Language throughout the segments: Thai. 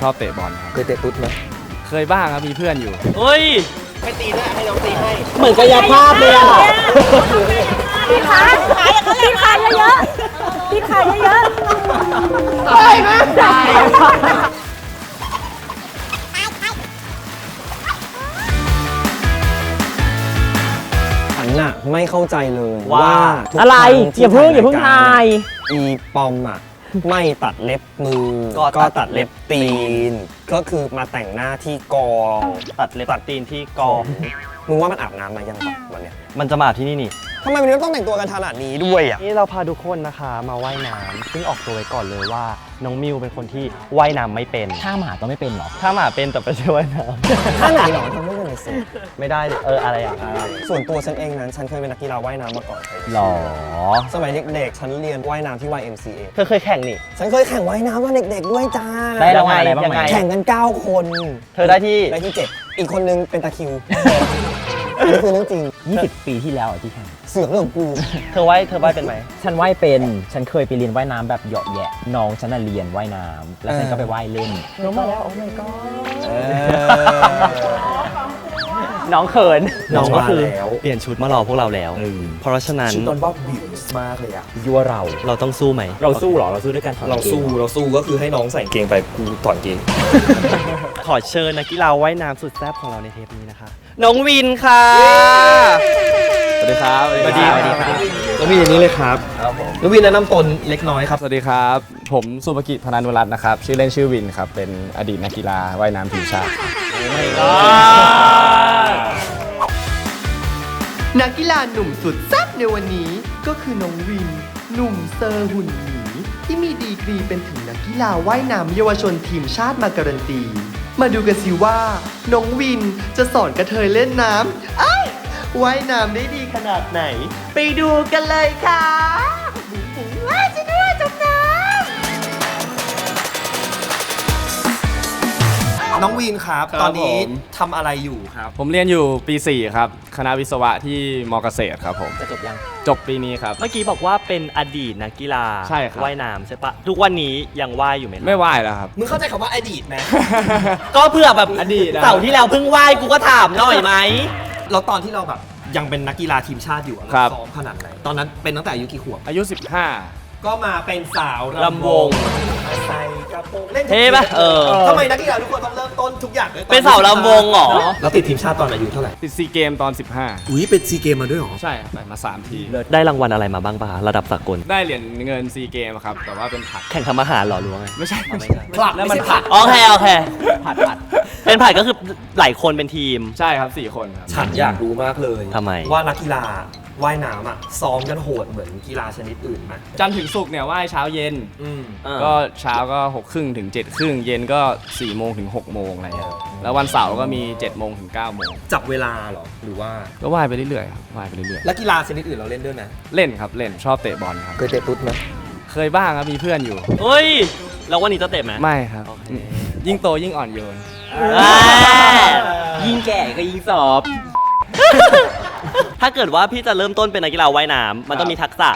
ชอบเตะบอลครับเคยเตะตุ๊ดไหมเคยบ้างครับมีเพื่อนอยู่ เฮ้ย ไม่ตีด้วยให้น้องตีให้ เหมือนกายภาพเลยอะพี่ขาขายพี่ขายเยอะๆพี่ขายเยอะฉันน่ะไม่เข้าใจเลยว่าว่าทุกอะไรครั้ที่อย่าเพิ่งอย่าเพิ่งรทาย อีปอมอะ ไม่ตัดเล็บมือ ก็ก็ตัดเล็บตีน ก็คือมาแต่งหน้าที่กอง ตัดเล็บตัดตีนที่กอง มึงว่ามันอาบน้ำมายังปะวันเนี้ยมันจะมาที่นี่นี่ ทำไมวันนี้ต้องแต่งตัวกันขนาดนี้ด้วยอะ นี่เราพาทุกคนนะคะมาว่ายน้ำซึ่งออกตัวไว้ก่อนเลยว่าน้องมิวเป็นคนที่ว่ายน้ำไม่เป็นถ้าหมาต้องไม่เป็นหรอ ถ้าหมาเป็นแต่ไม่ใช่ว่ายน้ท่าไหนหรอทำให้กันหน่อยสิำไม่ได้ดิเอออะไรอะอะไรส่วนตัวฉันเองนั้นฉันเคยเป็นนักกีฬาว่ายน้ำมาก่อนหรอ สมัยเด็กๆฉันเรียนว่ายน้ำที่ YMCA เธอเคยแข่งนี่ ฉันเคยแข่งว่ายน้ำตอนเด็กๆด้วยจ้าได้รางวัลอะไรบ้างยังไหมไงแข่งกัน 9 คน เธอได้ที่ได้ที่ 7 อีกคนนึงเป็นตะคริวอันนี้คือเรื่องจริง 20 ปีที่แล้วอะที่แข่งเสือกเรื่องของกูเธอว่ายเธอว่ายเป็นไหม ฉันว่ายเป็นฉันเคยไปเรียนว่ายน้ำแบบเหยาะแยะน้องฉันน่ะเรียนว่ายน้ำแล้วฉันก็ไปว่ายเล่น น้องมาแล้ว โอ้ my god เออ น้องเขิน น้องก็คือมาแล้ว เปลี่ยนชุดมารอพวกเราแล้ว เพราะฉะนั้นชุดตอนบ๊อบวิวส์มากเลยอะยั่วเราเราต้องสู้ไหม เราสู้เหรอ เราสู้ด้วยกันถอดเรากงสู้เราสู้ก็คือให้น้องใส่เกงไปกูถอดเกง ขอเชิญนักกีฬาว่ายน้ำสุดแซ่บของเราในเทปนี้นะคะ น้องวินค่ะ สวัสดีครับสวัสดีครับ น้องวินอย่างนี้เลยครับน้องวินแนะนำตนเล็กน้อยครับ สวัสดีครับ ผมสุภกิจพนันวรัตน์นะครับ ชื่อเล่นชื่อวินครับ เป็นอดีตนักกีฬาว่ายน้ำทีมชาติ นักกีฬาหนุ่มสุดแซ่บในวันนี้ก็คือน้องวิน หนุ่มเซอร์หุ่นหมี ที่มีดีกรีเป็นถึงนักกีฬาว่ายน้ำเยาวชนทีมชาติมาการันตี มาดูกันสิว่า น้องวินจะสอนกระเทยเล่นน้ำไอ้ายว่ายน้ำได้ดีขนาดไหน ไปดูกันเลยค่ะ น้องวินครับ ครับตอนนี้ผม ทำอะไรอยู่ครับ ผมเรียนอยู่ปี 4 ครับ คณะวิศวะที่มเกษตรครับผม จะจบยัง จบปีนี้ครับ เมื่อกี้บอกว่าเป็นอดีตนักกีฬาใช่ครับ ว่ายน้ำใช่ปะทุกวันนี้ยังว่ายอยู่ไหมล่ะไม่ว่ายแล้วครับ มึงเข้าใจคำว่าอดีตไหม ก็เพื่อแบบอดีตอะเสาร์ที่แล้วเพิ่งว่ายกูก็ถามหน่อยไหม แล้วตอนที่เราแบบยังเป็นนักกีฬาทีมชาติอยู่อะครัเราบซ้อมขนาดไหน ตอนนั้นเป็นตั้งแต่อายุกี่ขวบอายุ ก็มาเป็นสาวลำวงใส่กระโปรงเล่นทุกเท่ปะเออ ทำไมนักกีฬาทุกคนต้องเริ่มต้นทุกอย่างด้วยตอเป็นสาวลำวงเหรอ แล้วติดทีมชาติตอนอายุเท่าไหร่15ติดซีเกมตอนอุ้ยเป็นซีเกมมาด้วยหรอ15ใช่ครับไปมา 3 ที ได้รางวัลอะไรมาบ้างปะระดับสากล ได้เหรียญเงินซีเกมครับ แต่ว่าเป็นผัด แข่งทำอาหารเหรอหรือว่าไงไม่ใช่ไม่ใช่ผลัดแล้วไม่มันใช่ผัดโอเคโอเคผัดผัด เป็นผัดก็คือหลายคนเป็นทีม ใช่ครับ 4 คนครับ ฉันอยากรู้มากเลยทำไม ว่านักกีฬา ว่ายน้ำอะซ้อมกันโหดเหมือนกีฬาชนิดอื่นไหมจันทร์ถึงศุกร์เนี่ยว่ายเช้าเย็น อืม ก็เช้าก็6กครึ่งถึง7จ็ดครึ่งเย็นก็4ี่โมงถึง6กโมงอะไรเงี้ยแล้ววันเสาร์ก็มี7จ็ดโมงถึง9ก้าโมงจับเวลาเหรอ หรือว่า ก็ว่ายไปเรื่อยๆครับว่ายไปเรื่อยแล้วกีฬาชนิดอื่นเราเล่นด้วยไหมๆเล่นครับเล่นชอบเตะบอลครับ เคยเตะตุ๊ดไหมเคยบ้างครับมีเพื่อนอยู่ เฮ้ย แล้ววันนี้จะเตะไหมไม่ครับโอเคยิ่งโตยิ่งอ่อนโยนยิ่งแก่ก็ยิ่งสอบ ถ้าเกิดว่าพี่จะเริ่มต้นเป็นนักกีฬาว่ายน้ำมันต้องมีทักษะ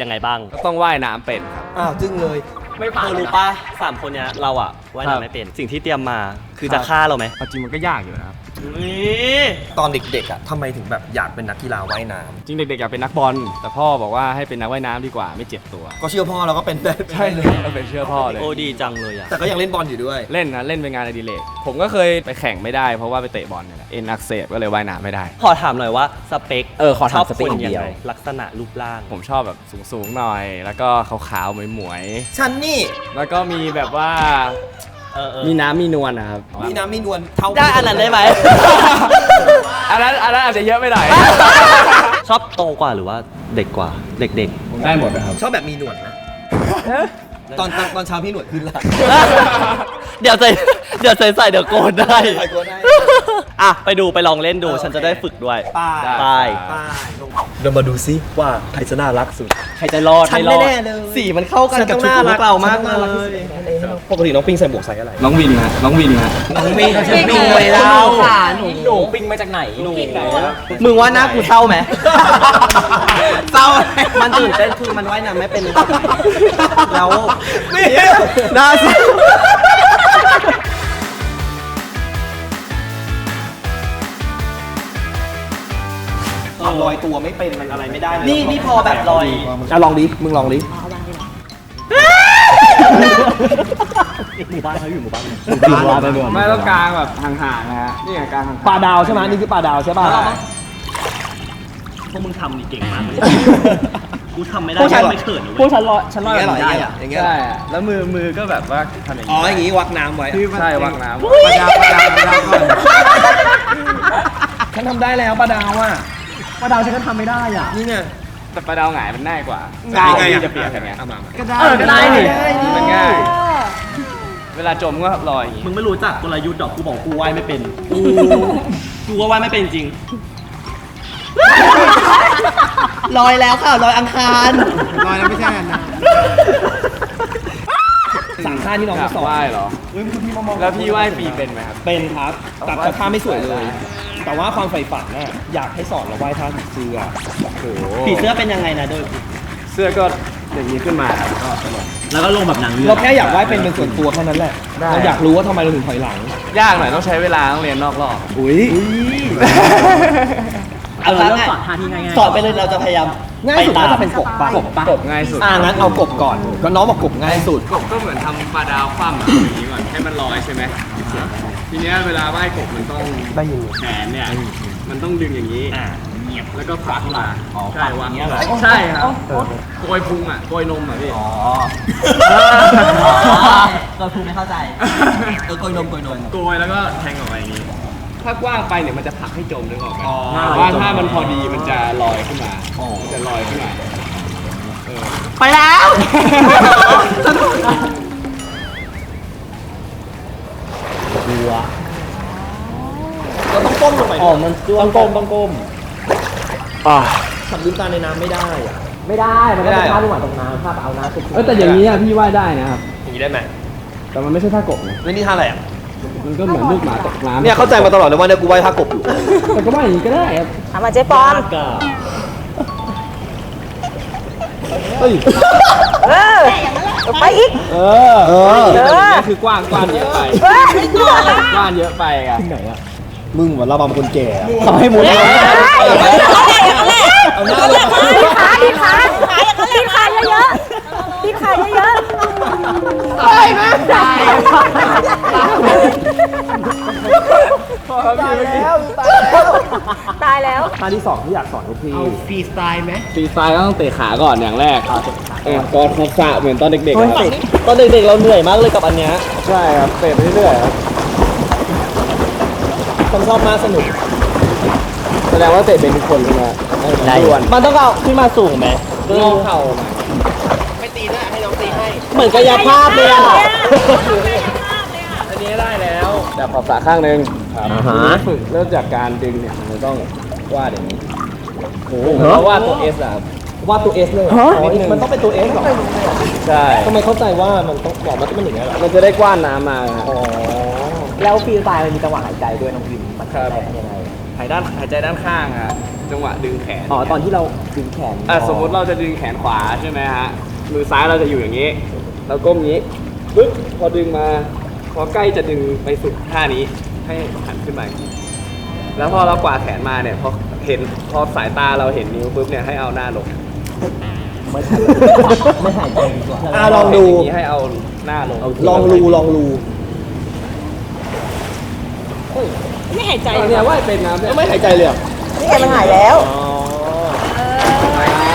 ยังไงบ้าง ก็ต้องว่ายน้ำเป็นครับ อ้าวจึงเลย ไม่ผ่านรู้ปะสามคนเนี้ยเราอะ ว่ายครับน้ำไม่เป็น สิ่งที่เตรียมมาคือครับจะฆ่าเราไหมเอาจริงมันก็ยากอยู่นะครับ นี่ตอนเด็กๆอะทำไมถึงแบบอยากเป็นนักกีฬาว่ายน้จริงเด็กๆอยากเป็นนักบอล แต่พ่อบอกว่าให้เป็นนักว่ายน้ำดีกว่าไม่เจ็บตัวำก็เชื่อพ่อเราก็เป็นได้ใช่เลยก็เป็นเชื่อพ่อเลย โอ้ดีจังเลยอะแต่ก็ยังเล่นบอลอยู่ด้วย เล่นนะเล่นเป็นงานอดิเรกผมก็เคยไปแข่งไม่ได้เพราะว่าไปเตะบอลเนี่ยแหละเอ็นอักเสบก็เลยว่ายน้ำไม่ได้ ขอถามหน่อยว่าสเปคเออขอถามชอบสเปคคนอย่างเดียวไงลักษณะรูปร่าง ผมชอบแบบสูงๆหน่อย แล้วก็ขาวๆหมวยฉันนี่ๆแล้วก็มีแบบว่า เออเออมีน้ำมีนวลนะครับมีน้ำมีนวลเท่าได้อันนั้นได้ไหม อันนั้นอันนั้นอาจจะเยอะไปหน่อย ชอบโตกว่าหรือว่าเด็กกว่าเด็กผมได้หมดนะครับ ชอบแบบมีหนวดไหมตอนตอนตอนเช้าพี่หนวดขึ้นละ ๆ เดี๋ยวใส่ เดี๋ยวใส่ใส่เดี๋ยวโกนได้ใส่โกนได้อะ ไปดูไปลองเล่นดูเออฉันจะได้ฝึกด้วย ป้าไป ป้าเดี๋ยวมาดูซิว่าใครจะน่ารักสุด ใครจะรอดฉันไม่รอดแน่ๆเลย สีมันเข้ากันกับชุดของพวกเรามากเลยปกติน้องปิงใส่หมวกใส่อะไร น้องวินฮะน้องวินฮะน้องมีเขาชื่อปิงเลยเราค่ะหนูหนูปิงมาจากไหนหนูมึงว่าหน้ากูเศร้าไหมเศร้ามันตื่นเต้นคือมันว่ายน้ำไม่เป็น แล้วนี่น่าเศร้า ลอยตัวไม่เป็นมันอะไรไม่ได้เลยนี่นี่พอแบบลอย อะลองดิ มึงลองดิหมู่บ้านเขาอยู่หมู่บ้านไม่ต้องกลางแบบห่างๆนะฮะนี่ไงกลางห่างปลาดาวใช่ไหมนี่คือปลาดาวใช่ป่ะ พวกมึงทำนี่เก่งมากเลยกูทำไม่ได้พวกฉัน ไม่เขินเลยพวกฉันลอยฉันลอยอย่างแบบเงี้ยนี้เหรอได้อย่างอะเงี้ยเหรออย่างเงี้ยเหรใช่ออะแล้วมือมือก็แบบว่าทำอย่างอ๋อนี้อย่างงี้วักน้ำไว้ใช่วางน้ำ ปลาดาวปลาดาวปลาดาวก่อนฉันทำได้แล้วปลาดาวอะ ปลาดาวฉันก็ทำไม่ได้อะ นี่ไงแต่ปลาดาวหงายมันง่ายกว่าหงายไงอะที่จะเปรียบกันไงเอามามาเออก็ได้นี่ มันง่าย เวลาจมก็ลอยอย่างงี้มึงไม่รู้จักกลยุทธ์ดอกกูบอกกูว่ายไม่เป็นกูกูว่าว่ายไม่เป็นจริง ลอยแล้วค่ะลอยอังคารลอยแล้วไม่ใช่อันนะสามท่าที่น้องอยาจะกสอนว่ายเหรอ แล้วพี่ว่ายฟรีเป็นไหมครับ เป็นครับแต่แต่ท่าไม่สวยเลย แต่ว่าความใฝ่ฝันน่ะอยากให้สอนเราว่ายท่าผีเสื้อโอ้โหผีเสื้อเป็นยังไงนะโดย เสื้อก็อย่างนี้ขึ้นมาครับก็ตลก แล้วก็ลงแบบหนังเรืเราแค่อยากว่ายเป็นเป็นส่วนตัวแค่นั้นแหละได้ เราอยากรู้ว่าทำไมเราถึงถอยหลังยากหน่อยต้องใช้เวลาต้องเรียนนอกรอบ อุ้ยเอาเริ่มสอนท่าที่ง่ายๆ สอนไปเลยเราจะพยายามง่ายสุดน่าจะเป็นกบปะกบปะ กบง่ายสุด อ่างั้นเอากบก่อน ก็น้องบอกกบง่ายสุด กบก็เหมือนทำปลาดาวคว่ำอะ อย่างนี้ก่อนให้มันลอยใช่ไหม ทีเนี้ยเวลาว่ายกบมันต้องได้ยินแขนเนี่ย มันต้องดึงอย่างนี้แล้วก็พักมาใช่วางอย่างเงี้ยเหรอ ใช่ครับโกยพุงอะโกยนมอะพี่เราทูไม่เข้าใจเออโกยนมโกยนม โกยแล้วก็แทงออกมาอย่างนี้ ถ้ากว้างไปเนี่ยมันจะผลักให้จมนึกออกไหมอ๋อแต่ว่าถ้ามันพอดีมันจะลอยขึ้นมามันจะลอยขึ้นมาเออไปแล้วเราต้องก้ มลงไปอ๋อมันต้องก้มต้องก้มทำลืมตาในน้ำไม่ได้อะ ไม่ได้ มันก็ไม่ได้เป็นเหรอท่าลูกหมาตรงน้ำท่าเอาน้ำสุดเออแต่อย่างนี้อะพี่ว่ายได้นะครับ อย่างนี้ได้ไหมแต่มันไม่ใช่ท่ากบนะแล้วนี่ท่าอะไรอะมันก็เหมือนลูกหมาตกน้ำเนี่ยเข้าใจมาตลอดเลยว่าเนี่ยกูว่ายท่ากบอยู่ แต่ก็ว่ายอย่างนี้ก็ได้ครับเอามาเจ๊ปอนเฮ้ยเออไปอีก เออเออแต่อย่างนี้คือกว้างกว้างเยอะไปเฮ้ยกว้างเยอะไปอะที่ไหนอะ มึงเหมือนเราบำคนแก่อะทำให้มุดเอาเอาหน้าเอาเลยขาดีขาดีขาเยอะๆดีขาเยอะๆตายไหมตายพอครับพี่เมื่อกี้ตายแล้วท่าที่สองที่อยากสอนทุกพี่ฟรีสไตล์ไหมฟรีสไตล์ก็ต้องเตะขาก่อนอย่างแรกเออกอดทักษะเหมือนตอนเด็กๆครับตอนเด็กๆเราเหนื่อยมากเลยกับอันเนี้ยใช่ครับเตะไปเรื่อยๆครับ ผมชอบมากสนุก แสดงว่าเตะเป็นทุกคนใช่ไหมได้ส่วนมันต้องเอาขึ้นมาสูงไหมงอเข่ามาเหมือนกายภาพเลยอะอันนี้ได้แล้วแต่ขอบสระข้างหนึ่งครับอ่าฮะ ฝึกเริ่มจากการดึงเนี่ยมันต้องวาดอย่างนี้โอ้โหเหรอเราวาดตัวเอสอะครับวาดตัวเอสเลยเหรอฮะอ๋อมันต้องเป็นตัวเอสเหรอใช่ ทำไมเข้าใจว่ามันต้องบอกมันต้องเป็นอย่างนี้ยเหรอมันจะได้กว้านน้ำมาครับอ๋อ แล้วฟรีสไตล์มันมีจังหวะหายใจด้วยน้องวิมมันครับแรงยังไงหายด้านหายใจด้านข้างฮะจังหวะดึงแขนอ๋อตอนที่เราดึงแขนอะสมมุติเราจะดึงแขนขวาใช่ไหมฮะมือซ้ายเราจะอยู่อย่างนี้เราก้มอย่างนี้ปึ๊บพอดึงมา พอใกล้จะดึงไปสุดท่านี้ให้หันขึ้นมาอีกทีแล้วพอเรากวาดแขนมาเนี่ยพอเห็นพอสายตาเราเห็นนิ้วปุ๊บเนี่ยให้เอาหน้าลงไม่หายไม่หายใจดีกว่าอะลองดูเห็นอย่างนี้ให้เอาหน้าลงลองรูลองรู ไม่หายใจเนี่ยว่าเป็นน้ำเนี่ยไม่หายใจเลยเหรอนี่ไงมันหายแล้ว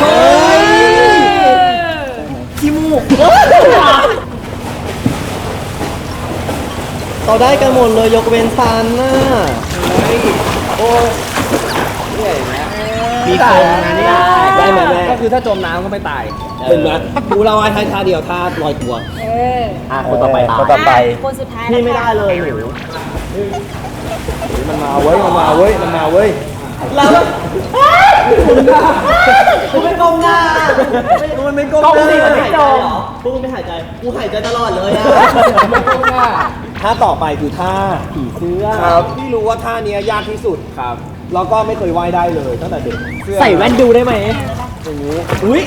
เฮ้ยขี้มูกเราได้กันหมดเลยยกเว้นซันน่ะเนี่ยอย่างเงี้ยมีโครงนะเนี่ยได้ไหมแม่ก็คือถ้าจมน้ำก็ไม่ตายเห็นไหมกูเราไอ้ท่าเดียวท่าลอยตัวเอออะคนต่อไปคนต่อไปคนสุดท้ายพี่ไม่ได้เลยหนู มันมาเว้ย มันมาเว้ย มันมาเว้ย แล้วกูไม่ก้มหน้ากูมันไม่ก้มหน้าก้มสิมันไม่จมกูไม่หายใจกูหายใจตลอดเลยอะไม่ก้มหน้าท่าต่อไปคือท่าผีเสื้อครับพี่รู้ว่าท่าเนี้ยยากที่สุด ครับ แล้วก็ไม่เคยว่ายได้เลยตั้งแต่เด็ก ใส่แว่นดูได้ไหม อุ้ย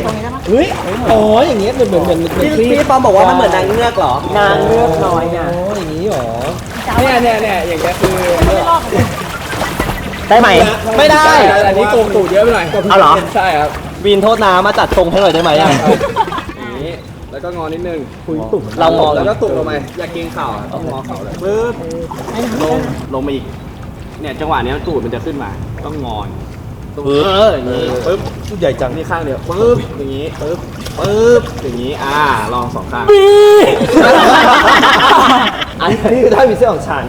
เฮ้ยอ๋ออย่างเงี้ยเหมือนเหมือนเหมือนเหมือนพี่พี่ปอมบอกว่ามันเหมือนนางเงือกเหรอนางเลือกน้อยไงอ๋ออย่างนี้เหรอเนี่ยเนี่ยเนี่ยอย่างเงี้ยคือได้ไหมไม่ได้อันนี้โกงตูดเยอะไปหน่อยเอาเหรอใช่ครับวินโทษนะมาจัดทรงให้หน่อยได้ไหมอะอย่างนี้แล้วก็งอนิดนึงเรางอแล้วก็ตุกลงไปอย่าเกรงเข่าอะต้องงอเข่าเลยปึ๊บลงลงมาอีกเนี่ยจังหวะเนี้ยตูดมันจะขึ้นมา ต้องงอนตูด เอออย่างนี้ปึ๊บใหญ่จังนี่ข้างเดียวปึ๊บอย่างนี้ปึ๊บปึ๊บอย่างนี้อ่าลองสองข้างอันนี้คือท่าผีเสื้อของฉัน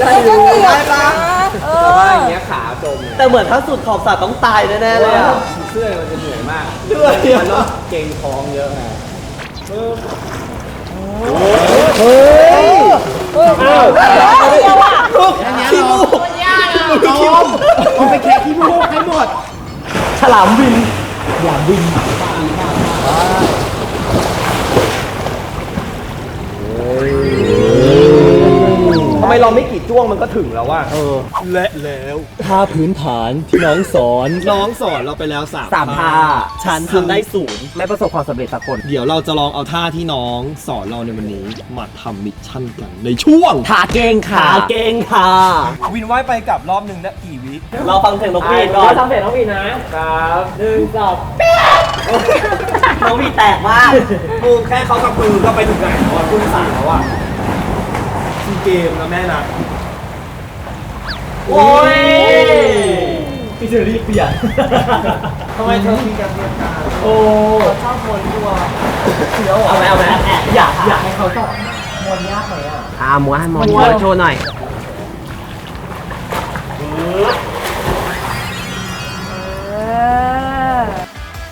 ได้อยู่ได้ปะแต่ว่าอย่างเงี้ยขาจมเนี่ยแต่เหมือนถ้าสุดขอบสระต้องตายแน่ๆเลยอะผีเสื้อมันจะเหนื่อยมากเหนื่อยอะมันต้องเก่งท้องเยอะไงปึ๊บ ขี้มูกฉลามวินทำ ไมเราไม่กี่จ้วงมันก็ถึงแล้วว่าและแล้วท่าพื้นฐานที่น้องสอน น้องสอนเราไปแล้วสามสามท่าฉันทำได้ศูนย์ไม่ประสบความสำเร็จสักคนเดี๋ยวเราจะลองเอาท่าที่น้องสอนเราในวันนี้มาทำมิชชั่นกันในช่วงขาเก้งขาขาเก่งค่ะ วินว่ายไปกลับรอบหนึ่งนะกี่วิเราฟังเสียงนกหวีดก่อนทำเสร็จน้องวีนะครับหนึ่งสองนกหวีดแตกมากกูแค่เขากับมือก็ไปถึงไหนแล้วอะคุณสั่งแล้วอะ ซีเกมนะแม่นะโอ้ยพี่เชอรี่เปลี่ยนทำไมเธอมีการเปลี่ยนการโอ้ชอบคนตัวเอาไหมเอาไหมอยากอยากให้เขาสอนอ่าม้วนม้วนม้วนโชว์หน่อย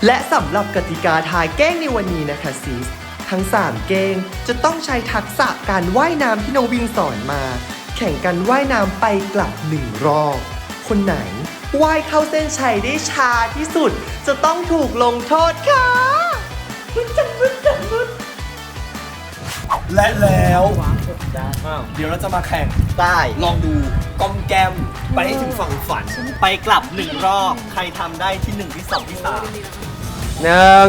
และสำหรับกติกาทายเก้งในวันนี้นะคะซิส ทั้ง 3 เก้งจะต้องใช้ทักษะการว่ายน้ำที่น้องวิงสอนมา แข่งกันว่ายน้ำไปกลับหนึ่งรอบ คนไหนว่ายเข้าเส้นชัยได้ช้าที่สุด จะต้องถูกลงโทษค่ะมึนจังมึนจังมึนและแล้ว เดี๋ยวเราจะมาแข่งได้ลองดูกอมแกมไปให้ถึงฝั่งฝัน ไปกลับหนึ่งรอบ ใครทำได้ที่หนึ่งที่สองที่สามหนึ่ง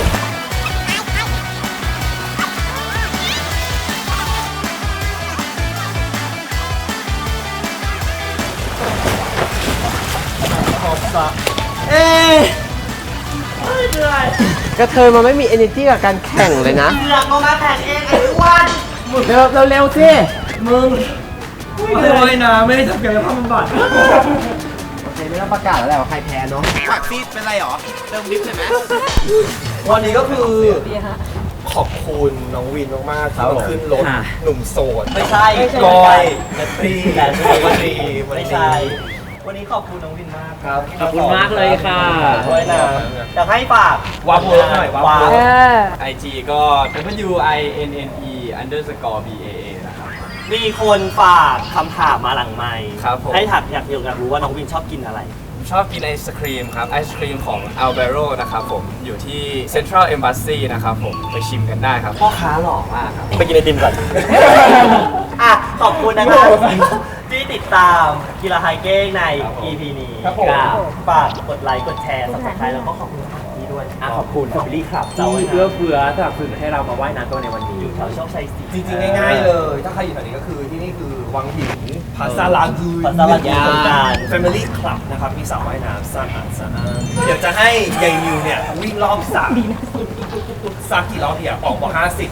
ระเทยมันไม่มี energy กับการแข่งเลยนะเลือกมามาแข่งเองไอ้อ้วันเร็วเร็วเร็วสิไม่ได้ว่ายน้ำไม่ได้ทำกายภาพบำบัดไม่ต้องประกาศแล้วแหละว่าใครแพ้เนาะวันนี้ก็คือขอบคุณน้องวินมากๆที่มาขึ้นรถหนุ่มโสดไม่ใช่กอยและตรีแต่ไม่ใช่วันนี้ วันไม่นี้ใช่วันนี้ขอบคุณน้องวินมากครับขอบคุณมากเลยค่ะ ด้วยนะอยากให้ฝากวาร์ปเวิร์กหน่อยวาร์ปวาเวิร์ร์ปก IG ก็ W I N N E underscore B A A นะครับ มีคนฝากคำถามมาหลังไมค์ครับผม ให้ถามอยากอยากรู้ว่าน้องวินชอบกินอะไร ผมชอบกินไอศครีมครับ ไอศครีมของ Albero นะครับผม อยู่ที่ Central Embassy นะครับผม ไปชิมกันได้ครับ พ่อค้าหล่อมากครับ ไปกินไอติมก่อน อะ ขอบคุณนะครับที่ติดตามกีฬาไฮเก้งในครับผม EP นี้ครับผมก็ฝากกดไลค์ กดแชร์สับสไครต์แล้วก็ขอบคุณสถานที่ ด้วยอะขอบคุณ Family Club ที่เอื้อเฟื้อสนับสนุนให้เรามาว่ายน้ำตัวในวันนี้ อยู่แถวโชคชัยสี่ จริงๆง่ายๆเลย ถ้าใครอยู่แถวนี้ก็คือที่นี่คือวังหินพาซาลากูพัสดุยาการ Family Club นะครับ มีสระว่ายน้ำสะอาดสะอาดเดี๋ยวจะให้ยายนิวเนี่ย วิ่งรอบสระสระกี่รอบเดียวออกมาห้าสิบ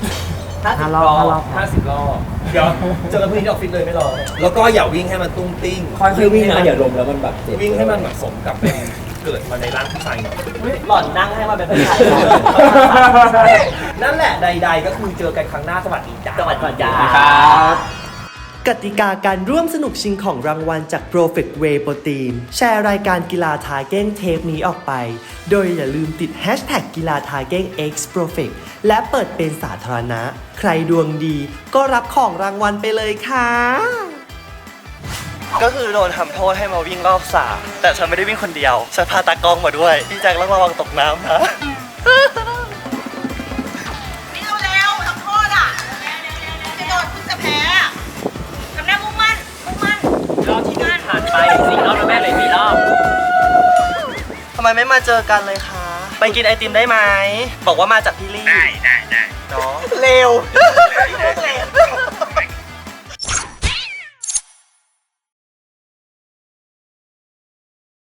ถ้าสิบ ห้ารอบรอห้ารอบบห้าสิบรอบ เดี๋ยวเจอกันพรุ่งนี้ที่ออฟฟิศเลยไม่รอ แล้วก็อย่าวิ่งให้มันตุ้งติ้งค่อยๆวิ่งนะอย่าลมแล้วมันแบบเจ็บวิ่งให้มันแบบสมกับเป็น เกิดมาในร่างผู้ชายหน่อยหล่อนนั่งให้มาเป็นผู้ชายนั่นแหละใด ๆ ก็คือเจอกันครั้งหน้าสวัสดีจ้าจังหวัดก่อนจ้ากติกาการร่วมสนุกชิงของรางวัลจาก Perfect Way Protein แชร์รายการกีฬาทาเก้งเทปนี้ออกไป โดยอย่าลืมติด Hashtag กีฬาทาเก้ง X Perfect และเปิดเป็นสาธารณะ ใครดวงดีก็รับของรางวัลไปเลยค่ะ ก็คือโดนทำโทษให้มาวิ่งรอบสาแต่ฉันไม่ได้วิ่งคนเดียว ฉันพาตากล้องมาด้วย พี่แจ็คต้องระวังตกน้ำนะนี่เร็วทำโทษอะโดนคุณจะแพ้ทำหน้ามุ่งมั่นมุ่งมั่นรอที่งานผ่านไปสี่รอบแล้วแม่เลยสี่รอบทำไมไม่มาเจอกันเลยคะ ไปกินไอติมได้ไหม บอกว่ามาจากพี่ลี่ได้ได้ได้เนาะเเร็ว